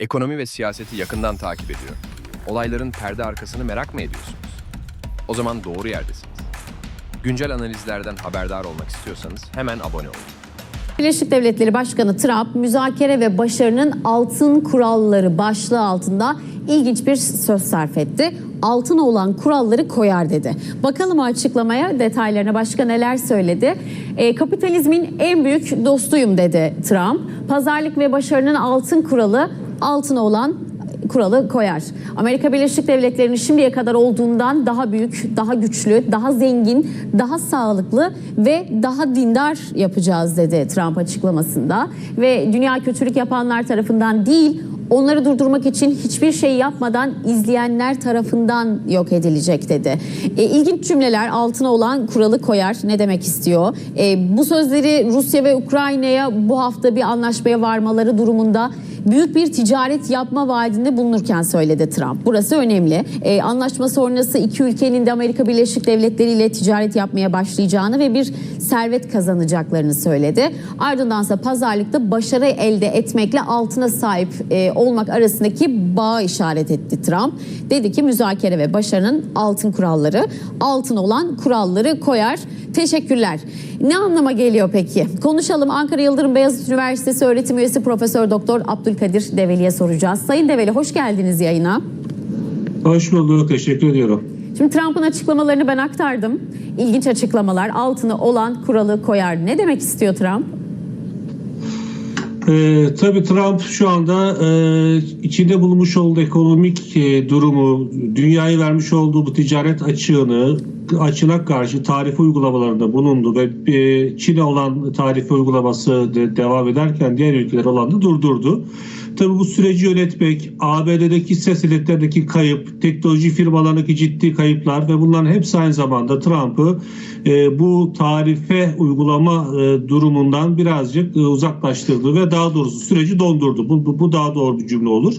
Ekonomi ve siyaseti yakından takip ediyor. Olayların perde arkasını merak mı ediyorsunuz? O zaman doğru yerdesiniz. Güncel analizlerden haberdar olmak istiyorsanız hemen abone olun. Birleşik Devletleri Başkanı Trump müzakere ve başarının altın kuralları başlığı altında ilginç bir söz sarf etti. Altın olan kuralları koyar dedi. Bakalım açıklamaya detaylarına başka neler söyledi. E, kapitalizmin en büyük dostuyum dedi Trump. Pazarlık ve başarının altın kuralı altın olan kuralı koyar. Amerika Birleşik Devletleri'nin şimdiye kadar olduğundan daha büyük, daha güçlü, daha zengin, daha sağlıklı ve daha dindar yapacağız dedi Trump açıklamasında. Ve dünya kötülük yapanlar tarafından değil, onları durdurmak için hiçbir şey yapmadan izleyenler tarafından yok edilecek dedi. E, ilginç cümleler altına olan kuralı koyar. Ne demek istiyor? E, bu sözleri Rusya ve Ukrayna'ya bu hafta bir anlaşmaya varmaları durumunda büyük bir ticaret yapma vaadinde bulunurken söyledi Trump. Burası önemli. Ee, anlaşma sonrası iki ülkenin de Amerika Birleşik Devletleri ile ticaret yapmaya başlayacağını ve bir servet kazanacaklarını söyledi. Ardındansa pazarlıkta başarı elde etmekle altına sahip e, olmak arasındaki bağı işaret etti Trump. Dedi ki müzakere ve başarının altın kuralları, altın olan kuralları koyar. Teşekkürler. Ne anlama geliyor peki? Konuşalım. Ankara Yıldırım Beyazıt Üniversitesi öğretim üyesi Profesör Doktor Abdülkadir Develi'ye soracağız. Sayın Develi hoş geldiniz yayına. Hoş bulduk. Teşekkür ediyorum. Şimdi Trump'ın açıklamalarını ben aktardım. İlginç açıklamalar. Altını olan kuralı koyar. Ne demek istiyor Trump? Ee, tabii Trump şu anda e, içinde bulunmuş olduğu ekonomik e, durumu, dünyayı vermiş olduğu bu ticaret açığını, açına karşı tarife uygulamalarında bulundu ve e, Çin'e olan tarife uygulaması de devam ederken diğer ülkeler olan da durdurdu. Tabii bu süreci yönetmek, ABD'deki hisse senetlerindeki kayıp, teknoloji firmalarındaki ciddi kayıplar ve bunların hepsi aynı zamanda Trump'ı e, bu tarife uygulama e, durumundan birazcık e, uzaklaştırdı ve daha doğrusu süreci dondurdu. Bu, bu, bu daha doğru bir cümle olur.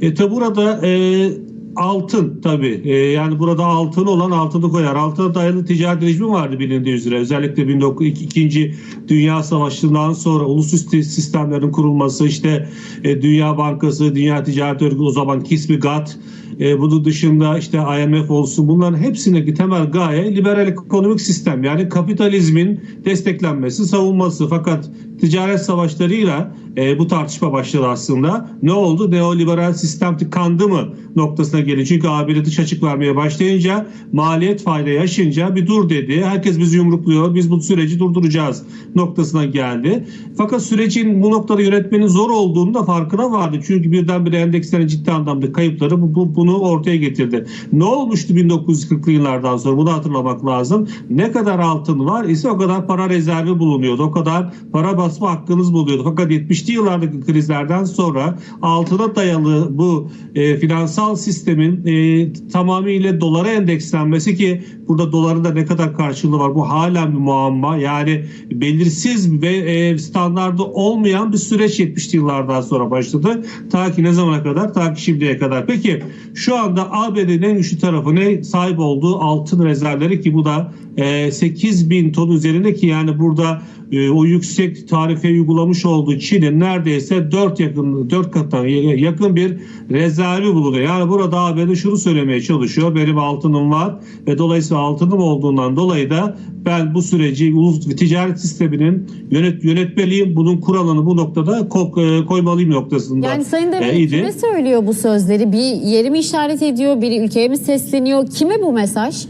E, tabi burada e, altın tabii. E, yani burada altın olan altını koyar. Altına dayalı ticaret rejimi vardı bilindiği üzere. Özellikle 1902. Dünya Savaşı'ndan sonra ulusüstü sistemlerin kurulması işte e, Dünya Bankası, Dünya Ticaret Örgütü o zaman kismi GATT e, bunun dışında işte IMF olsun bunların hepsindeki temel gaye liberal ekonomik sistem yani kapitalizmin desteklenmesi, savunması. Fakat ticaret savaşlarıyla e, bu tartışma başladı aslında. Ne oldu? Neoliberal sistem tıkandı mı noktasına geliyor. Çünkü ABD dış açık vermeye başlayınca maliyet fayda yaşayınca bir dur dedi. Herkes bizi yumrukluyor. Biz bu süreci durduracağız noktasına geldi. Fakat sürecin bu noktada yönetmenin zor olduğunu da farkına vardı. Çünkü birdenbire endekslerin ciddi anlamda kayıpları bu, bu, bunu ortaya getirdi. Ne olmuştu 1940'lı yıllardan sonra? Bunu hatırlamak lazım. Ne kadar altın var ise o kadar para rezervi bulunuyordu. O kadar para basma hakkınız buluyordu. Fakat 70'li yıllardaki krizlerden sonra altına dayalı bu e, finansal sistemin e, tamamıyla dolara endekslenmesi ki burada doların da ne kadar karşılığı var bu hala bir muamma. Yani belirsiz ve e, standardı olmayan bir süreç 70'li yıllardan sonra başladı. Ta ki ne zamana kadar? Ta ki şimdiye kadar. Peki şu anda ABD'nin en güçlü tarafı ne? Sahip olduğu altın rezervleri ki bu da e, 8 bin ton üzerinde ki yani burada e, o yüksek tarife uygulamış olduğu Çin'in neredeyse 4 yakın 4 katına yakın bir rezervi bulunuyor. Yani burada ABD şunu söylemeye çalışıyor. Benim altınım var ve dolayısıyla altınım olduğundan dolayı da ben bu süreci ulus ticaret sisteminin yönet yönetmeliyim. Bunun kuralını bu noktada ko- e, koymalıyım noktasında. Yani Sayın e, idi. kime söylüyor bu sözleri? Bir yeri mi işaret ediyor? Biri ülkeye mi sesleniyor? Kime bu mesaj?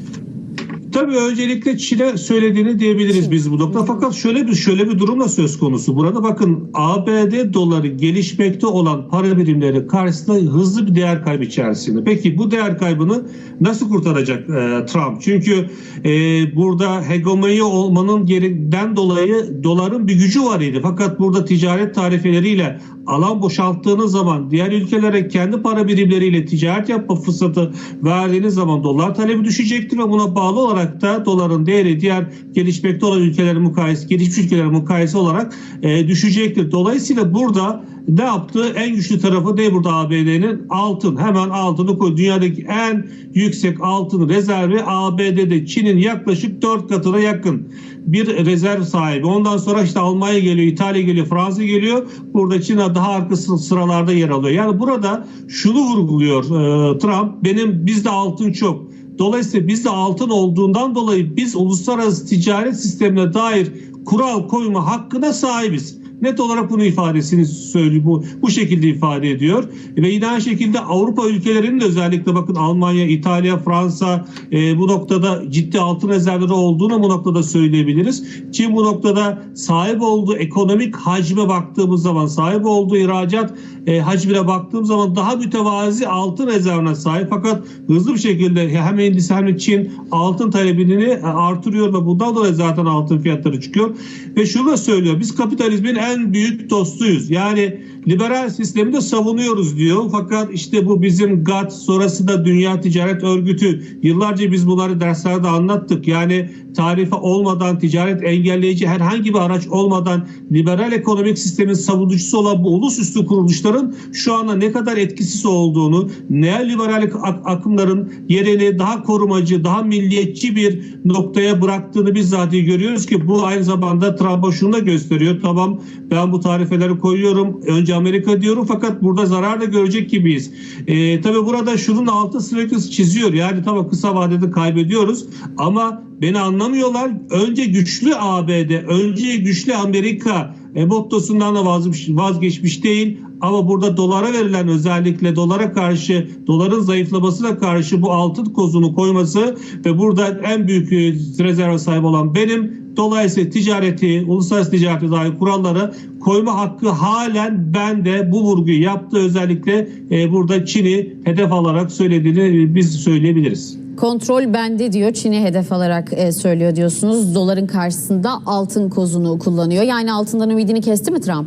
Tabii öncelikle Çin'e söylediğini diyebiliriz biz bu noktada. Fakat şöyle bir şöyle bir durum da söz konusu. Burada bakın ABD doları gelişmekte olan para birimleri karşısında hızlı bir değer kaybı içerisinde. Peki bu değer kaybını nasıl kurtaracak e, Trump? Çünkü e, burada hegemoni olmanın gerinden dolayı doların bir gücü var idi. Fakat burada ticaret tarifeleriyle alan boşalttığınız zaman diğer ülkelere kendi para birimleriyle ticaret yapma fırsatı verdiğiniz zaman dolar talebi düşecektir ve buna bağlı olarak olarak da doların değeri diğer gelişmekte olan ülkelerin mukayese, gelişmiş ülkelerin mukayese olarak e, düşecektir. Dolayısıyla burada ne yaptı? En güçlü tarafı ne burada ABD'nin? Altın. Hemen altını koy. Dünyadaki en yüksek altın rezervi ABD'de. Çin'in yaklaşık 4 katına yakın bir rezerv sahibi. Ondan sonra işte Almanya geliyor, İtalya geliyor, Fransa geliyor. Burada Çin daha arka sıralarda yer alıyor. Yani burada şunu vurguluyor e, Trump. Benim bizde altın çok. Dolayısıyla bizde altın olduğundan dolayı biz uluslararası ticaret sistemine dair kural koyma hakkına sahibiz. Net olarak bunu ifadesini söylüyor. Bu, bu şekilde ifade ediyor. Ve yine aynı şekilde Avrupa ülkelerinin de özellikle bakın Almanya, İtalya, Fransa e, bu noktada ciddi altın rezervleri olduğunu bu noktada söyleyebiliriz. Çin bu noktada sahip olduğu ekonomik hacme baktığımız zaman sahip olduğu ihracat e, hacmine baktığım zaman daha mütevazi altın rezervine sahip fakat hızlı bir şekilde hem Hindistan hem de Çin altın talebini e, artırıyor ve bundan dolayı zaten altın fiyatları çıkıyor. Ve şunu da söylüyor biz kapitalizmin en büyük dostuyuz. Yani liberal sistemi de savunuyoruz diyor. Fakat işte bu bizim GATT sonrasında Dünya Ticaret Örgütü yıllarca biz bunları derslerde anlattık. Yani tarife olmadan ticaret engelleyici herhangi bir araç olmadan liberal ekonomik sistemin savunucusu olan bu ulusüstü kuruluşların şu anda ne kadar etkisiz olduğunu, neoliberal ak- akımların yerini daha korumacı, daha milliyetçi bir noktaya bıraktığını biz zaten görüyoruz ki bu aynı zamanda Trump'a şunu da gösteriyor. Tamam ben bu tarifeleri koyuyorum. Önce Amerika diyorum fakat burada zarar da görecek gibiyiz. Ee, tabii burada şunun altı sürekli çiziyor. Yani tamam kısa vadede kaybediyoruz ama beni anlamıyorlar. Önce güçlü ABD, önce güçlü Amerika e, mottosundan da vazgeçmiş, vazgeçmiş değil. Ama burada dolara verilen özellikle dolara karşı, doların zayıflamasına karşı bu altın kozunu koyması ve burada en büyük e, rezerve sahip olan benim. Dolayısıyla ticareti, uluslararası ticarete dair kuralları koyma hakkı halen bende bu vurguyu yaptı. Özellikle e, burada Çin'i hedef alarak söylediğini e, biz söyleyebiliriz. Kontrol bende diyor. Çin'i hedef alarak e, söylüyor diyorsunuz. Doların karşısında altın kozunu kullanıyor. Yani altından ümidini kesti mi Trump?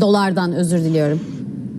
Dolardan özür diliyorum.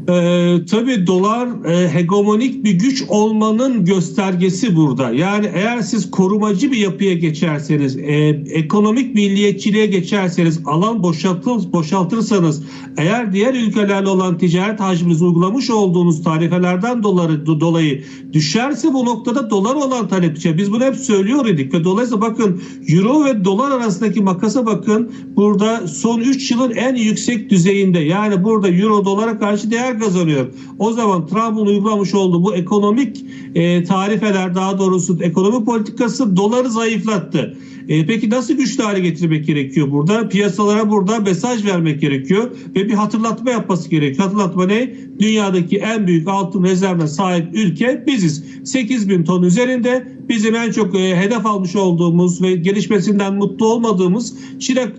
Ee, tabii dolar e, hegemonik bir güç olmanın göstergesi burada. Yani eğer siz korumacı bir yapıya geçerseniz, e, ekonomik milliyetçiliğe geçerseniz, alan boşaltır, boşaltırsanız, eğer diğer ülkelerle olan ticaret hacminizi uygulamış olduğunuz tarifelerden doları, do- dolayı düşerse bu noktada dolar olan talep düşer. Biz bunu hep söylüyor idik ve dolayısıyla bakın euro ve dolar arasındaki makasa bakın burada son 3 yılın en yüksek düzeyinde. Yani burada euro dolara karşı değer kazanıyor. O zaman Trump'ın uygulamış olduğu bu ekonomik e, tarifeler daha doğrusu ekonomi politikası doları zayıflattı. E, peki nasıl güçlü hale getirmek gerekiyor burada? Piyasalara burada mesaj vermek gerekiyor ve bir hatırlatma yapması gerekiyor. Hatırlatma ne? Dünyadaki en büyük altın rezervine sahip ülke biziz. 8 bin ton üzerinde bizim en çok e, hedef almış olduğumuz ve gelişmesinden mutlu olmadığımız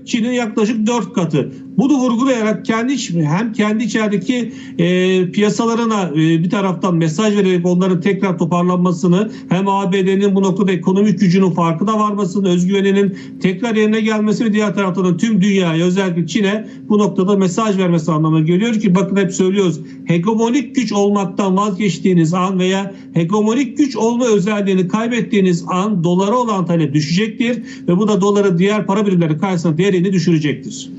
Çin'in yaklaşık 4 katı. Bunu vurgulayarak kendi hem kendi içerideki e, piyasalarına e, bir taraftan mesaj vererek onların tekrar toparlanmasını hem ABD'nin bu noktada ekonomik gücünün farkına varmasını, özgüveninin tekrar yerine gelmesi ve diğer taraftan da tüm dünyaya özellikle Çin'e bu noktada mesaj vermesi anlamına geliyor ki bakın hep söylüyoruz hegemonik güç olmaktan vazgeçtiğiniz an veya hegemonik güç olma özelliğini kaybettiğiniz an dolara olan talep düşecektir ve bu da doları diğer para birimleri karşısında değerini düşürecektir.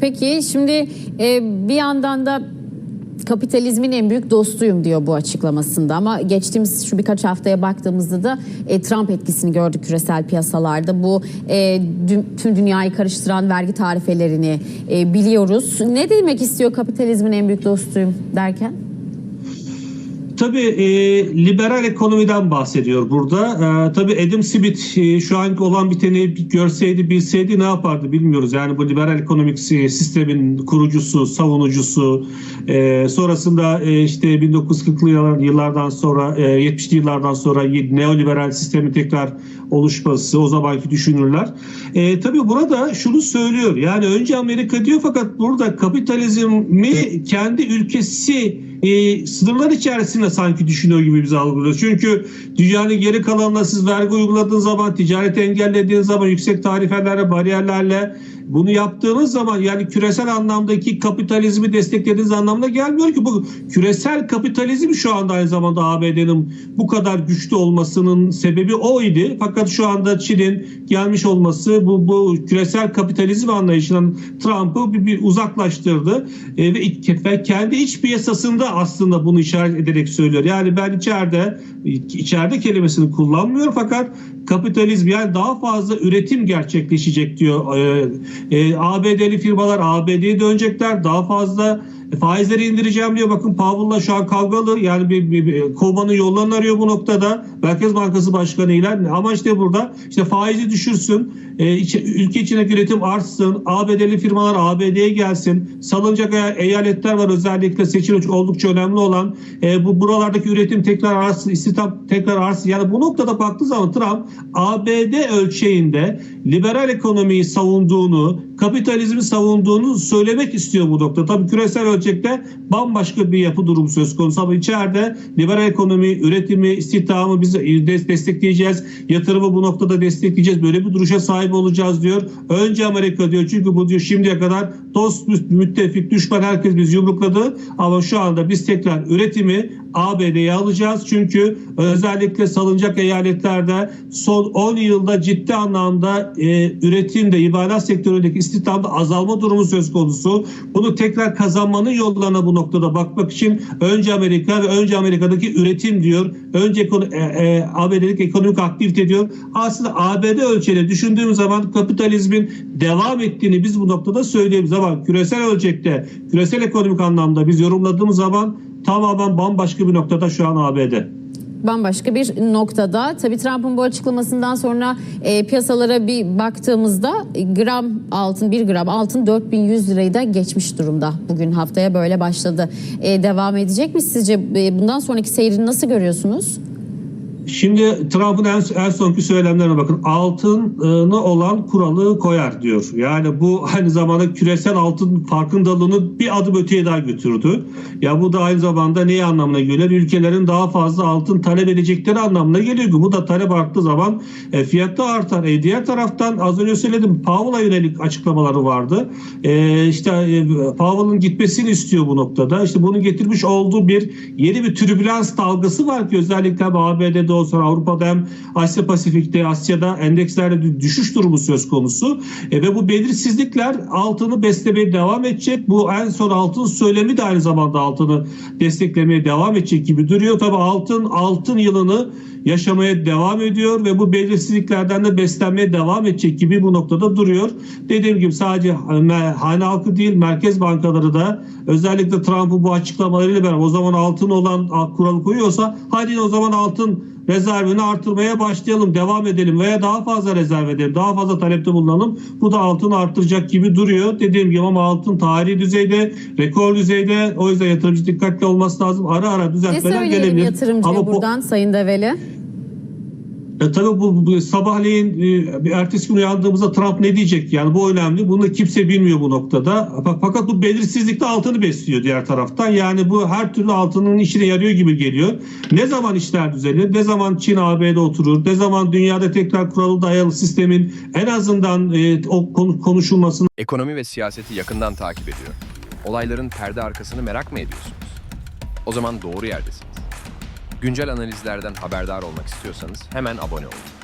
Peki şimdi e, bir yandan da kapitalizmin en büyük dostuyum diyor bu açıklamasında ama geçtiğimiz şu birkaç haftaya baktığımızda da e, Trump etkisini gördük küresel piyasalarda. Bu e, dü- tüm dünyayı karıştıran vergi tarifelerini e, biliyoruz. Ne demek istiyor kapitalizmin en büyük dostuyum derken? Tabii e, liberal ekonomiden bahsediyor burada. E, tabii Adam Smith e, şu anki olan biteni görseydi, bilseydi ne yapardı bilmiyoruz. Yani bu liberal ekonomik si- sistemin kurucusu, savunucusu. E, sonrasında e, işte 1940'lı yıllar- yıllardan sonra, e, 70'li yıllardan sonra neoliberal sistemin tekrar oluşması, o zamanki düşünürler. E, tabii burada şunu söylüyor. Yani önce Amerika diyor fakat burada kapitalizmi kendi ülkesi e, sınırlar içerisinde sanki düşünüyor gibi bizi algılıyor. Çünkü dünyanın geri kalanına siz vergi uyguladığınız zaman, ticareti engellediğiniz zaman yüksek tarifelerle, bariyerlerle bunu yaptığınız zaman yani küresel anlamdaki kapitalizmi desteklediğiniz anlamına gelmiyor ki bu küresel kapitalizm şu anda aynı zamanda ABD'nin bu kadar güçlü olmasının sebebi oydu. Fakat şu anda Çin'in gelmiş olması bu, bu küresel kapitalizm anlayışından Trump'ı bir, bir uzaklaştırdı E, ve, ve kendi iç piyasasında aslında bunu işaret ederek söylüyor. Yani ben içeride içeride kelimesini kullanmıyor fakat kapitalizm yani daha fazla üretim gerçekleşecek diyor. E, ABD'li firmalar ABD'ye dönecekler. Daha fazla faizleri indireceğim diyor. Bakın Powell'la şu an kavgalı. Yani bir, bir, bir kovmanın yollarını arıyor bu noktada. Merkez Bankası Başkanı ile. Ama işte burada işte faizi düşürsün. E, içi- ülke içindeki üretim artsın. ABD'li firmalar ABD'ye gelsin. Salınacak e- eyaletler var özellikle seçim oldukça önemli olan. E, bu buralardaki üretim tekrar artsın. istihdam tekrar artsın. Yani bu noktada baktığı zaman Trump ABD ölçeğinde liberal ekonomiyi savunduğunu, falou kapitalizmi savunduğunu söylemek istiyor bu noktada. Tabii küresel ölçekte bambaşka bir yapı durumu söz konusu ama içeride liberal ekonomi, üretimi, istihdamı biz des- destekleyeceğiz. Yatırımı bu noktada destekleyeceğiz. Böyle bir duruşa sahip olacağız diyor. Önce Amerika diyor çünkü bu diyor şimdiye kadar dost, müttefik, düşman herkes biz yumrukladı. Ama şu anda biz tekrar üretimi ABD'ye alacağız. Çünkü özellikle salıncak eyaletlerde son 10 yılda ciddi anlamda e, üretimde, imalat sektöründeki istihdamda azalma durumu söz konusu. Bunu tekrar kazanmanın yollarına bu noktada bakmak için önce Amerika ve önce Amerika'daki üretim diyor. Önce e, e, ABD'deki ekonomik aktivite diyor. Aslında ABD ölçeğinde düşündüğümüz zaman kapitalizmin devam ettiğini biz bu noktada söyleyebiliriz ama küresel ölçekte, küresel ekonomik anlamda biz yorumladığımız zaman tamamen bambaşka bir noktada şu an ABD. Bambaşka bir noktada. Tabii Trump'ın bu açıklamasından sonra e, piyasalara bir baktığımızda e, gram altın 1 gram altın 4100 lirayı da geçmiş durumda. Bugün haftaya böyle başladı. E, devam edecek mi sizce? E, bundan sonraki seyrini nasıl görüyorsunuz? Şimdi Trump'ın en, en sonki söylemlerine bakın. Altını olan kuralı koyar diyor. Yani bu aynı zamanda küresel altın farkındalığını bir adım öteye daha götürdü. Ya bu da aynı zamanda ne anlamına geliyor? Ülkelerin daha fazla altın talep edecekleri anlamına geliyor. Bu da talep arttığı zaman e, fiyat artar. E, diğer taraftan az önce söyledim Powell'a yönelik açıklamaları vardı. E, işte e, Powell'ın gitmesini istiyor bu noktada. İşte bunun getirmiş olduğu bir yeni bir türbülans dalgası var ki özellikle hem ABD'de olsun Avrupa'da hem Asya Pasifik'te Asya'da endekslerde dü- düşüş durumu söz konusu. E, ve bu belirsizlikler altını beslemeye devam edecek. Bu en son altın söylemi de aynı zamanda altını desteklemeye devam edecek gibi duruyor. Tabii altın altın yılını yaşamaya devam ediyor ve bu belirsizliklerden de beslenmeye devam edecek gibi bu noktada duruyor. Dediğim gibi sadece hane halkı değil merkez bankaları da özellikle Trump'ın bu açıklamalarıyla beraber o zaman altın olan kuralı koyuyorsa hadi o zaman altın rezervini artırmaya başlayalım, devam edelim veya daha fazla rezerv edelim, daha fazla talepte bulunalım. Bu da altını arttıracak gibi duruyor. Dediğim gibi ama altın tarihi düzeyde, rekor düzeyde. O yüzden yatırımcı dikkatli olması lazım. Ara ara Ne düzeltmeler söyleyelim gelebilir. yatırımcıya Ama bu- buradan Sayın Develi? E tabii bu, bu sabahleyin e, ertesi gün uyandığımızda Trump ne diyecek yani bu önemli. Bunu kimse bilmiyor bu noktada. Fa- Fakat bu belirsizlik de altını besliyor diğer taraftan. Yani bu her türlü altının işine yarıyor gibi geliyor. Ne zaman işler düzelir? Ne zaman Çin AB'de oturur? Ne zaman dünyada tekrar kuralı dayalı sistemin en azından e, o konu- konuşulmasını Ekonomi ve siyaseti yakından takip ediyor. Olayların perde arkasını merak mı ediyorsunuz? O zaman doğru yerdesiniz. Güncel analizlerden haberdar olmak istiyorsanız hemen abone olun.